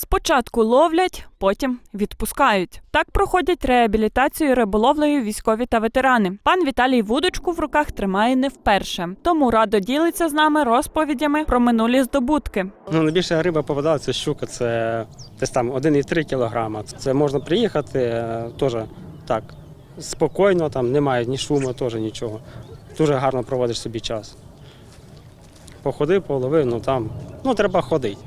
Спочатку ловлять, потім відпускають. Так проходять реабілітацію риболовлею військові та ветерани. Пан Віталій вудочку в руках тримає не вперше, тому радо ділиться з нами розповідями про минулі здобутки. Ну, найбільша риба попадала, це щука, це десь там 1,3 кілограма. Це можна приїхати е, теж так, спокійно, там немає ні шуму, теж нічого. Дуже гарно проводиш собі час. Походив, половив, ну там, ну треба ходити.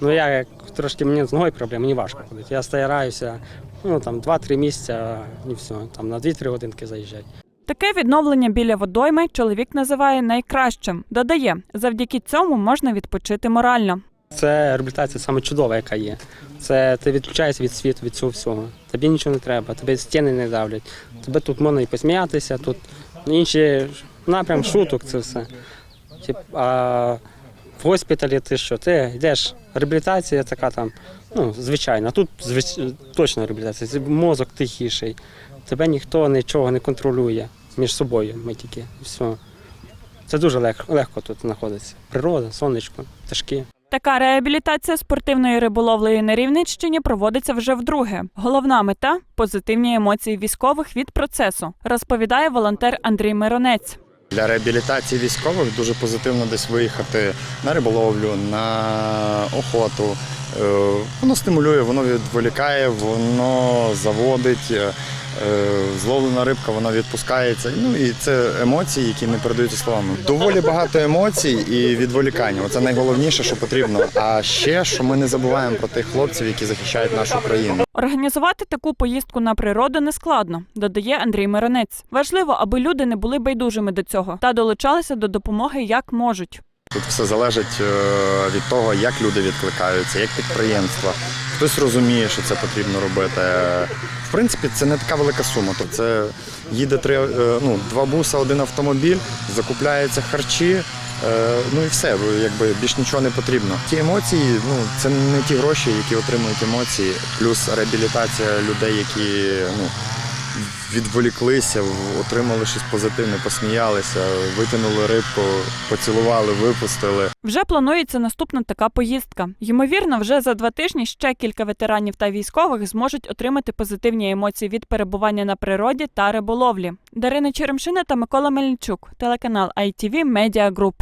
Ну я як трошки мені з ногою проблем, мені важко ходити. Я стараюся, ну там 2-3 місяця і все, там на 2-3 годинки заїжджати. Таке відновлення біля водойми чоловік називає найкращим. Додає, завдяки цьому можна відпочити морально. Це реабілітація саме чудова, яка є. Це ти відключаєшся від світу, від цього всього. Тобі нічого не треба, тебе стіни не давлять. Тебе тут можна і посміятися, тут інші напрям шуток, це все. Тип, а в госпіталі ти що? Ти йдеш, реабілітація така там, ну, звичайна. Тут звич... точно реабілітація. Мозок тихіший. Тебе ніхто нічого не контролює між собою. Ми тільки все. Це дуже легко, легко тут знаходиться. Природа, сонечко, пташки. Така реабілітація спортивної риболовлею на Рівненщині проводиться вже вдруге. Головна мета позитивні емоції військових від процесу, розповідає волонтер Андрій Миронець. Для реабілітації військових дуже позитивно десь виїхати на риболовлю, на охоту. Е, Воно стимулює, воно відволікає, воно заводить. Е, Зловлена рибка, вона відпускається. Ну і це емоції, які не передаються словами. Доволі багато емоцій і відволікання. Це найголовніше, що потрібно. А ще що ми не забуваємо про тих хлопців, які захищають нашу країну. Організувати таку поїздку на природу нескладно, додає Андрій Миронець. Важливо, аби люди не були байдужими до цього та долучалися до допомоги як можуть. Тут все залежить е, від того, як люди відкликаються, як підприємства. Хтось розуміє, що це потрібно робити. В принципі, це не така велика сума. Тобто це їде три, е, ну, два буса, один автомобіль, закупляються харчі. е, Ну і все, якби більш нічого не потрібно. Ті емоції, ну це не ті гроші, які отримують емоції, плюс реабілітація людей, які ну відволіклися, отримали щось позитивне, посміялися, витягнули рибку, поцілували, випустили. Вже планується наступна така поїздка. Ймовірно, вже за два тижні ще кілька ветеранів та військових зможуть отримати позитивні емоції від перебування на природі та риболовлі. Дарина Черемшина та Микола Мельничук, телеканал ITV Media Group.